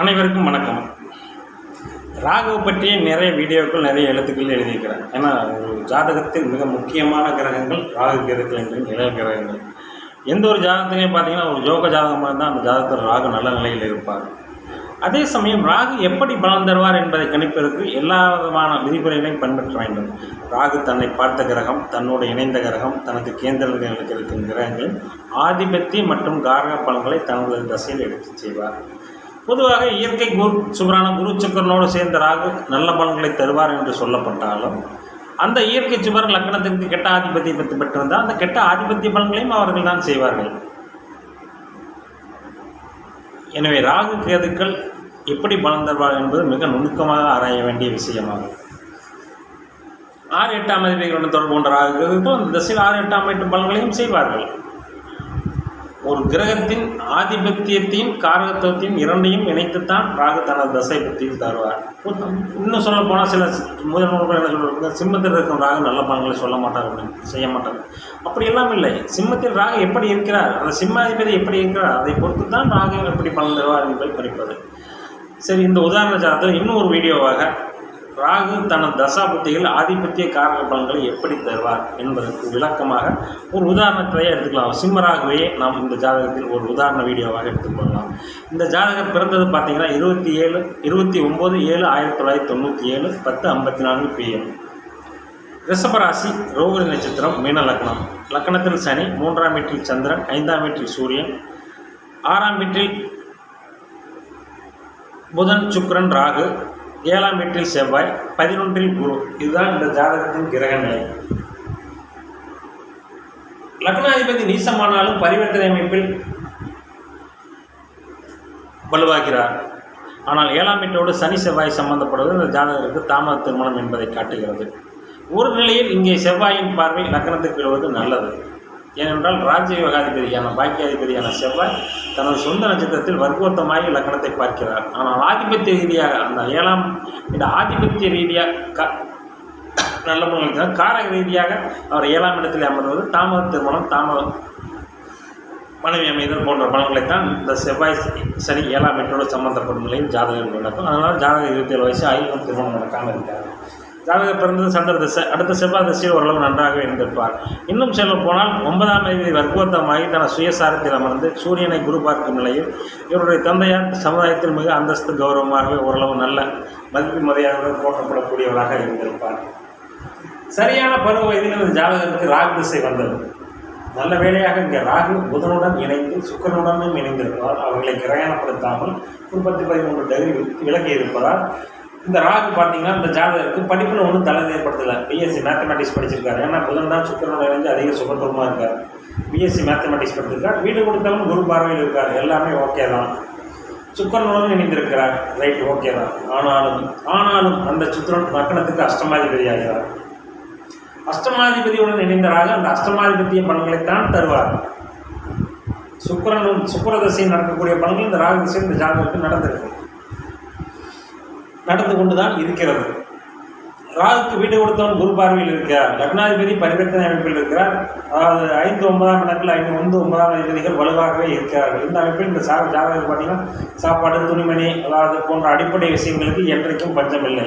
அனைவருக்கும் வணக்கம். ராகுவை பற்றிய நிறைய வீடியோக்கள் நிறைய எழுத்துக்கள் எழுதியிருக்கிறேன் ஏன்னா ஒரு ஜாதகத்தில் மிக முக்கியமான கிரகங்கள் ராகு கிரகத்தில் என்று நிழல் கிரகங்கள். எந்த ஒரு ஜாதகத்திலையும் பார்த்தீங்கன்னா ஒரு ஜோக ஜாதகமாக இருந்தால் அந்த ஜாதகத்தில் ராகு நல்ல நிலையில் இருப்பார். அதே சமயம் ராகு எப்படி பலன் தருவார் என்பதை கணிப்பதற்கு எல்லா விதமான விதிமுறைகளையும் பின்பற்ற வேண்டும். ராகு தன்னை பார்த்த கிரகம் தன்னோடு இணைந்த கிரகம் தனக்கு கேந்திரங்களுக்கு இருக்கும் கிரகங்களின் ஆதிபத்தியம் மற்றும் காரக பலன்களை தனது தசையில் எடுத்து செய்வார். பொதுவாக இயற்கை குரு சுபரான குரு சுக்கரனோடு சேர்ந்த ராகு நல்ல பலன்களை தருவார் என்று சொல்லப்பட்டாலும் அந்த இயற்கை சுபரன் லக்னத்திற்கு கெட்ட ஆதிபத்தியத்தை பெற்றிருந்தால் அந்த கெட்ட ஆதிபத்திய பலன்களையும் அவர்கள் தான் செய்வார்கள். எனவே ராகு கேதுக்கள் எப்படி பலன் தருவார் என்பது மிக நுணுக்கமாக ஆராய வேண்டிய விஷயமாகும். ஆறு எட்டாம் அதிபதிகளுடன் தொடர்பு கொண்ட ராகு கேதுக்கள் அந்த திசையில் ஆறு எட்டாம் எட்டு பலன்களையும் செய்வார்கள். ஒரு கிரகத்தின் ஆதிபத்தியத்தையும் காரகத்துவத்தையும் இரண்டையும் இணைத்துத்தான் ராகு தனது தசை பற்றியில் தருவார். இன்னும் சொல்ல போனால் சில முதல் என்ன சொல்கிறாங்க சிம்மத்தில் இருக்கும் ராகு நல்ல பலன்களை சொல்ல மாட்டார் அப்படின்னு செய்ய மாட்டார். அப்படி எல்லாம் இல்லை. சிம்மத்தில் ராகு எப்படி இருக்கிறார்? அந்த சிம்மாதிபதி எப்படி இருக்கிறார்? அதை பொறுத்து தான் ராகு எப்படி பலன் தருவார் என்பதை குறிப்பது. சரி இந்த உதாரண ஜாதகம் இன்னும் ஒரு வீடியோவாக ராகு தனது தசாபுத்திகள் ஆதிபத்திய காரக பலன்களை எப்படி தருவார் என்பதற்கு விளக்கமாக ஒரு உதாரணத்தையே எடுத்துக்கலாம். சிம்மராகவே நாம் இந்த ஜாதகத்தில் ஒரு உதாரண வீடியோவாக எடுத்துக்கொள்ளலாம் இந்த ஜாதகம் பிறந்தது பார்த்தீங்கன்னா இருபத்தி ஏழு இருபத்தி ஒம்பது ஏழு ஆயிரத்தி தொள்ளாயிரத்தி தொண்ணூற்றி ஏழு பத்து ஐம்பத்தி நான்கு பிஎம் ரிஷபராசி ரோகிணி நட்சத்திரம் மீன லக்னம். லக்னத்தில் சனி மூன்றாம் வீட்டில் சந்திரன் ஐந்தாம் வீட்டில் சூரியன் ஆறாம் வீட்டில் புதன் சுக்கரன் ராகு ஏழாம் வீட்டில் செவ்வாய் பதினொன்றில் குரு. இதுதான் இந்த ஜாதகத்தின் கிரக நிலை லக்னாதிபதி நீசமானாலும் பரிவர்த்தனை அமைப்பில் வலுவாகிறார். ஆனால் ஏழாம் வீட்டோடு சனி செவ்வாய் சம்பந்தப்படுவது இந்த ஜாதகருக்கு தாமத திருமணம் என்பதை காட்டுகிறது. ஒரு நிலையில் இங்கே செவ்வாயின் பார்வை லக்னத்துக்கு விழுவது நல்லது. ஏனென்றால் ராஜயோகாதிபதியான பாக்கியாதிபதியான செவ்வாய் தனது சொந்த நட்சத்திரத்தில் வர்க்கோத்தமாகி லக்னத்தை பார்க்கிறார். ஆனால் ஆதிபத்திய ரீதியாக அந்த ஏழாம் இந்த ஆதிபத்திய ரீதியாக க நல்ல பலன்கள் காரக ரீதியாக அவர் ஏழாம் இடத்தில் அமர்வது தாமத திருமணம் தாமதம் மனைவி அமைதல் போன்ற பலன்களைத்தான் இந்த செவ்வாய் சனி ஏழாம் வீட்டோடு சம்மந்தப்படும் நிலையில் ஜாதகம் நடக்கும். அதனால் ஜாதக இருபத்தேழு வயசு ஆயுதம் திருமணம் நடக்காமல் இருக்கார் ஜாதக பிறந்தது சந்திர திசை அடுத்த செவ்வாய் திசையில் ஓரளவு நன்றாக இருந்திருப்பார். இன்னும் சொல்ல போனால் ஒன்பதாம் தேதி வர்க்கோத்தமாகி தன சுயசாரத்தில் அமர்ந்து சூரியனை குரு பார்க்கும் நிலையில் இவருடைய தந்தையார் சமுதாயத்தில் மிக அந்தஸ்து கௌரவமாகவே ஓரளவு நல்ல மதிப்பு மரியாதை போற்றப்படக்கூடியவராக இருந்திருப்பார். சரியான பருவ வயதில் இந்த ஜாதகத்துக்கு ராகு திசை வந்தது. நல்ல வேளையாக இங்கே ராகு புதனுடன் இணைந்து சுக்கரனுடனும் இணைந்திருப்பதால் அவர்களை கிரயணப்படுத்தாமல் ஒரு பத்து பதிமூன்று டிகிரி விலகி இருப்பதால் இந்த ராகு பார்த்தீங்கன்னா இந்த ஜாதகருக்கு படிப்பில் ஒன்றும் தலை ஏற்படுத்தலை பிஎஸ்சி மேத்தமெட்டிக்ஸ் படிச்சிருக்காரு. ஏன்னா புதன் தான் சுக்கரனோட இணைஞ்சு அதிக சுகத்துவமாக இருக்கார். பிஎஸ்சி மேத்தமெட்டிக்ஸ் படிச்சிருக்கார். வீடு கொடுத்தாலும் குரு பார்வையில் இருக்கார். எல்லாமே ஓகே தான். சுக்கரனுடன் இணைந்திருக்கிறார். ரைட் ஓகே தான். ஆனாலும் ஆனாலும் அந்த சுக்கரன் மக்கணத்துக்கு அஷ்டமாதிபதி ஆகிறார் அஷ்டமாதிபதியுடன் இணைந்தராக அந்த அஷ்டமாதிபத்திய பலன்களைத்தான் தருவார். சுக்கரனும் சுக்கர தசையில் நடக்கக்கூடிய பலன்கள் இந்த ராகு திசை இந்த ஜாதகத்துக்கு நடந்திருக்கு. நடந்து கொண்டு தான் இருக்கிறது. ராகுக்கு வீடு கொடுத்தவன் குரு பார்வையில் இருக்கிறார். லக்னாதிபதி பரிவர்த்தனை அமைப்பில் இருக்கிறார். அதாவது ஐந்து ஒன்பதாம் இடத்தில் ஐந்து ஒன்று ஒன்பதாம் அதிபதிகள் வலுவாகவே இருக்கிறார்கள். இந்த அமைப்பில் இந்த சா ஜாதகம் பார்த்தீங்கன்னா சாப்பாடு துணிமணி அதாவது போன்ற அடிப்படை விஷயங்களுக்கு என்றைக்கும் பஞ்சமில்லை.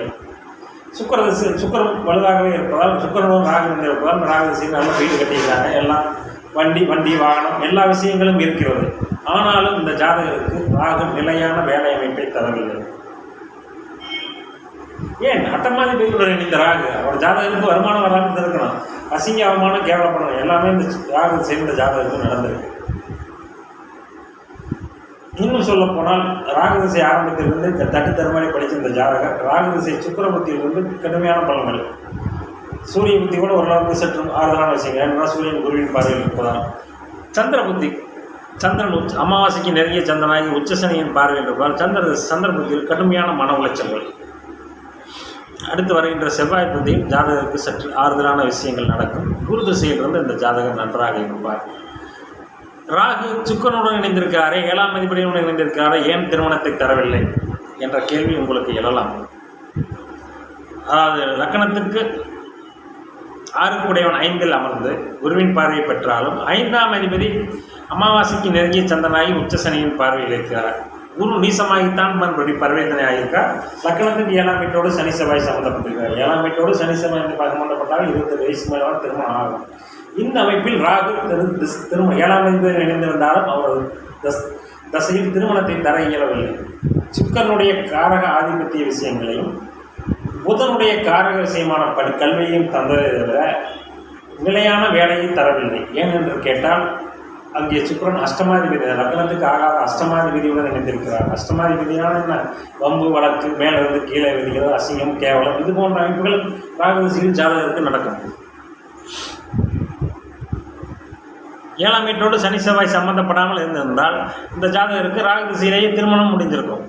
சுக்கர சுக்கரம் வலுவாகவே இருப்பதால் சுக்கரனும் ராகு இருப்பதால் ராகதிசையில் நல்ல வீடு கட்டிக்கிறாங்க எல்லாம் வண்டி வண்டி வாகனம் எல்லா விஷயங்களும் இருக்கிறது. ஆனாலும் இந்த ஜாதகருக்கு ராகு நிலையான வேலை அமைப்பை தரவில்லை. ஏன் அட்டமாதி பேருடன் இந்த ராகு? அவர் ஜாதகத்துக்கு வருமானம் வராமல் இருக்கணும். அசிங்க அவமானம் கேவலப்படணும் எல்லாமே இந்த ராகு சேர்ந்த ஜாதகத்துக்கு நடந்திருக்கு. இன்னும் சொல்ல போனால் ராகதிசை ஆரம்பத்திலிருந்து தட்டு தருமாறி படித்த இந்த ஜாதகர் ராகதிசை சுக்கரபுத்தியிலிருந்து கடுமையான பலன்கள். சூரிய புத்தி கூட ஓரளவுக்கு சற்று ஆறுதலான விஷயங்கள். ஏன்னா சூரியன் குருவின் பார்வையில் இருப்பதால் சந்திர புத்தி சந்திரன் உச்ச அமாவாசைக்கு நெருங்கிய சந்திரனாகி உச்சசனியின் பார்வையில் இருப்பதால் சந்திர சந்திர புத்தியில் கடுமையான மன உளைச்சல்கள். அடுத்து வருகின்ற செவ்வாய் புத்தியில் ஜாதகத்துக்கு சற்று ஆறுதலான விஷயங்கள் நடக்கும். குரு திசையிலிருந்து இந்த ஜாதகம் நன்றாக இருப்பார். ராகு சுக்கனுடன் இணைந்திருக்காரே ஏழாம் அதிபதியுடன் இணைந்திருக்காரே ஏன் திருமணத்தை தரவில்லை என்ற கேள்வி உங்களுக்கு எழலாம். அதாவது லக்கணத்திற்கு ஆறுக்குடையவன் ஐந்தில் அமர்ந்து குருவின் பார்வையை பெற்றாலும் ஐந்தாம் அதிபதி அமாவாசைக்கு நெருங்கிய சந்தனாகி உச்சசனியின் பார்வையில் இருக்கிறார். குரு நீசமாகித்தான் மறுபடி பரிவர்த்தனை ஆகியிருக்கா லக்கணத்துக்கு ஏழாம் வீட்டோடு சனி செவ்வாய் சம்மந்தப்பட்டிருக்கார் ஏழாம் வீட்டோடு சனி செவ்வாய் சம்மந்தப்பட்டால் இருபத்தெட்டு வயசு மேலே திருமணம் ஆகும். இந்த அமைப்பில் ராகு திரு திருமணம் ஏழாம் வீட்டில் இணைந்திருந்தாலும் அவர் தஸ் தசையில் திருமணத்தை தர இயலவில்லை. சுக்கரனுடைய காரக ஆதிபத்திய விஷயங்களையும் புதனுடைய காரக விஷயமான படி கல்வியையும் தந்ததை தவிர நிலையான வேலையை தரவில்லை. ஏனென்று கேட்டால் அங்கே சுக்கரன் அஷ்டமாதிபதி லக்னத்துக்கு ஆகாத அஷ்டமாதிபதியுடன் இணைந்திருக்கிறார். அஷ்டமாதிபதியான என்ன? வம்பு வழக்கு மேலிருந்து கீழே விதிகள் அசிங்கம் கேவலம் இது போன்ற அமைப்புகள் ராகுதிசையில் ஜாதகருக்கு நடக்கும். ஏழாம் வீட்டோடு சனி செவ்வாய் சம்மந்தப்படாமல் இருந்திருந்தால் இந்த ஜாதகருக்கு ராகு திசையிலேயே திருமணம் முடிஞ்சிருக்கும்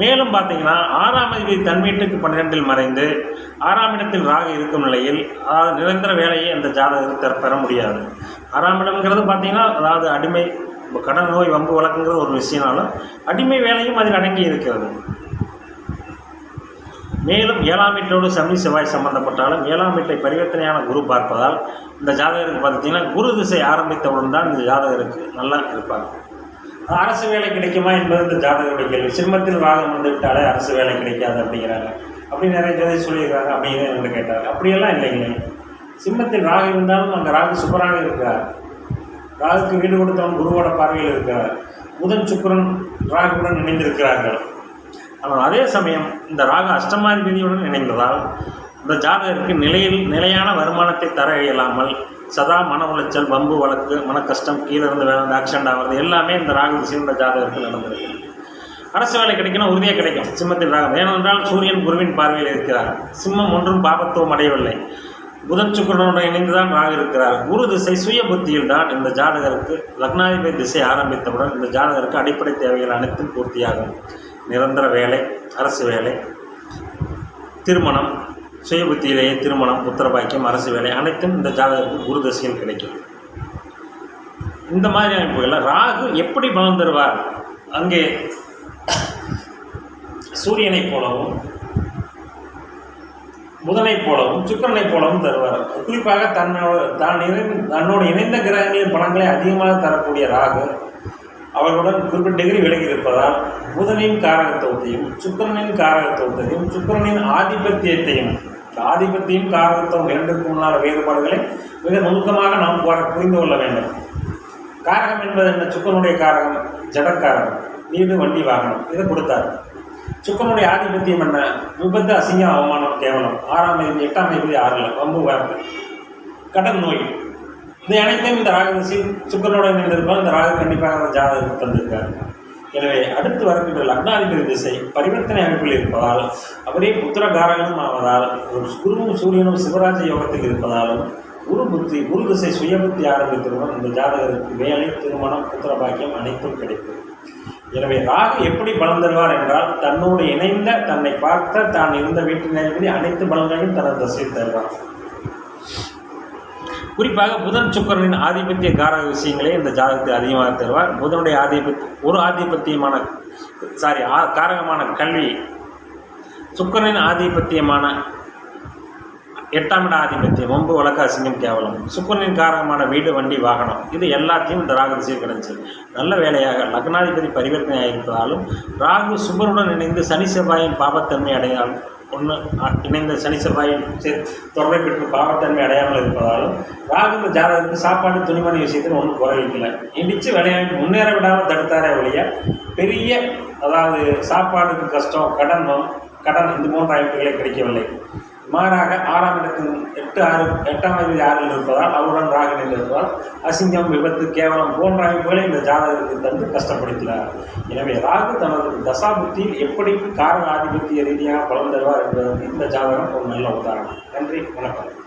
மேலும் பார்த்தீங்கன்னா ஆறாம் அதிபதி தன் வீட்டுக்கு பன்னிரெண்டில் மறைந்து ஆறாம் இடத்தில் ராகு இருக்கும் நிலையில் அதாவது நிரந்தர வேலையை அந்த ஜாதகருக்கு பெற- முடியாது. ஆறாம் இடம்ங்கிறது பார்த்தீங்கன்னா அதாவது அடிமை கடன் நோய் வம்பு வழக்குங்கிறது ஒரு விஷயம்னாலும் அடிமை வேலையும் அதில் அடங்கி இருக்கிறது. மேலும் ஏழாம் வீட்டோடு சனி செவ்வாய் சம்பந்தப்பட்டாலும் ஏழாம் வீட்டை பரிவர்த்தனையான குரு பார்ப்பதால் இந்த ஜாதகருக்கு பார்த்தீங்கன்னா குரு திசை ஆரம்பித்தவுடன் தான் இந்த ஜாதகருக்கு நல்லா இருப்பாங்க அரசு வேலை கிடைக்குமா என்பது இந்த ஜாதகருடைய கேள்வி. சிம்மத்தில் ராகம் வந்து விட்டாலே அரசு வேலை கிடைக்காது அப்படிங்கிறாங்க. அப்படி நிறைய ஜோதி சொல்லியிருக்காங்க. அப்படின்னு என்கிட்ட கேட்டாங்க. அப்படியெல்லாம் இல்லைங்களே சிம்மத்தில் ராகு இருந்தாலும் அங்கே ராகு சுப்பராக இருக்கிறார். ராகுக்கு வீடு கொடுத்தவன் குருவோட பார்வையில் இருக்கிறார். புதன் சுக்கரன் ராகுடன் இணைந்திருக்கிறார்கள். ஆனால் அதே சமயம் இந்த ராகு அஷ்டமாதிபதியுடன் இணைந்ததால் இந்த ஜாதகருக்கு நிலையில் நிலையான வருமானத்தை தர இயலாமல் சதா மன உளைச்சல் வம்பு வழக்கு மன கஷ்டம் கீழே இருந்து வேலை ஆக்சிடென்ட் ஆகிறது எல்லாமே இந்த ராகு திசையுள்ள ஜாதகத்தில் நடந்திருக்கு. அரசு வேலை கிடைக்கணும் உறுதியாக கிடைக்கும். சிம்மத்தில் ராகம் ஏனென்றால் சூரியன் குருவின் பார்வையில் இருக்கிறார். சிம்மம் ஒன்றும் பாபத்துவம் அடையவில்லை. புதன் சுக்கரனுடன் இணைந்துதான் ராகு இருக்கிறார். குரு திசை சுய புத்தியில் தான் இந்த ஜாதகருக்கு லக்னாதிபதி திசை ஆரம்பித்தவுடன் இந்த ஜாதகருக்கு அடிப்படை தேவைகள் அனைத்தும் பூர்த்தியாகும். நிரந்தர வேலை அரசு வேலை திருமணம் சுயபுத்தியிலேயே திருமணம் புத்திரபாக்கியம் அரசு வேலை அனைத்தும் இந்த ஜாதகத்துக்கு குரு கிடைக்கும். இந்த மாதிரி அமைப்புகளில் ராகு எப்படி பலன் தருவார்? அங்கே சூரியனைப் போலவும் புதனைப் போலவும் சுக்கரனைப் போலவும் தருவார். குறிப்பாக தன்னோட தான் இணை தன்னோடு இணைந்த கிரகங்களின் பலன்களை அதிகமாக தரக்கூடிய ராகு அவர்களுடன் குறிப்பிட்ட டிகிரி விலகி இருப்பதால் புதனின் காரகத்துவத்தையும் சுக்கரனின் காரகத்துவத்தையும் சுக்கரனின் ஆதிபத்தியத்தையும் ஆதிபத்தியம் காரகத்துவம் இரண்டுக்கும் உண்டான வேறுபாடுகளை மிக நுணுக்கமாக நாம் புரிந்து கொள்ள வேண்டும். காரகம் என்பது என்ன? சுக்கரனுடைய காரகம் ஜடக்காரகம் வீடு வண்டி வாகனம் இதை கொடுத்தார். சுக்கரனுடைய ஆதிபத்தியம் என்ன? விபத்து அசிங்கம் அவமானம் கேவலம். ஆறாம் தேதி எட்டாம் தேதி ஆறில் வம்பு வழக்கு கடன் நோய். இந்த அனைத்தையும் இந்த ராகதிசி சுக்கரனோட இணைந்திருப்பால் இந்த ராகு கண்டிப்பாக அந்த தந்திருக்கார். எனவே அடுத்து வரக்கூடிய லக்னாதிபதி திசை பரிவர்த்தனை அமைப்பில் இருப்பதால் அவரே புத்திரகாரகனும் ஆவதால் ஒரு குருவும் சூரியனும் சிவராஜ யோகத்தில் இருப்பதாலும் குரு புத்தி குரு திசை சுய புத்தி ஆரம்பித்தவுடன் இந்த ஜாதகருக்கு வேலை திருமணம் புத்திர பாக்கியம் அனைத்தும் கிடைக்கும். எனவே ராகு எப்படி பலம் தருவார் என்றால் தன்னோடு இணைந்த தன்னை பார்த்த தான் இருந்த வீட்டினரின்படி அனைத்து பலன்களையும் தனது திசையில் தருவார். குறிப்பாக புதன் சுக்கரனின் ஆதிபத்திய காரக விஷயங்களே இந்த ஜாதகத்தை அதிகமாக தருவார். புதனுடைய ஆதிபத்திய ஒரு ஆதிபத்தியமான சாரி ஆ காரகமான கல்வி சுக்கரனின் ஆதிபத்தியமான எட்டாம் இட ஆதிபத்தியம் ஒம்பு வழக்கு அசிங்கம் கேவலம். சுக்கரனின் காரகமான வீடு வண்டி வாகனம் இது எல்லாத்தையும் இந்த ராகு திசையில் கிடைச்சது நல்ல வேலையாக லக்னாதிபதி பரிவர்த்தனை இருப்பதாலும் ராகு சுபருடன் இணைந்து சனி செவ்வாயின் பாபத்தன்மை அடையாலும் ஒன்று இணைந்த சனி செவ்வாயின் சே- தொடர்பை பெற்று பாவத்தன்மை அடையாமல் இருப்பதாலும் ராகுந்த ஜாதகத்துக்கு சாப்பாடு துணிமணி விஷயத்தில் ஒன்றும் குறைவில்லை. இடித்து விளையாடி முன்னேற விடாமல் தடுத்தாரே ஒழிய பெரிய அதாவது சாப்பாடுக்கு கஷ்டம் கடன் கடன் இது போன்ற அமைப்புகளை கிடைக்கவில்லை. மாறாக ஆறாம் இடத்தில் எட்டு ஆறு எட்டாம் தேதி ஆறில் இருப்பதால் அவருடன் ராகு இருப்பதால் அசிங்கம் விபத்து கேவலம் போன்ற அமைப்புகளை இந்த ஜாதகத்துக்கு தந்து கஷ்டப்படுத்தினார் எனவே ராகு தனது தசாபுத்தியில் எப்படி காரண ஆதிபத்திய ரீதியாக பலன் தருவார் என்பதற்கு இந்த ஜாதகம் ஒரு நல்ல உதாரணம். நன்றி வணக்கம்.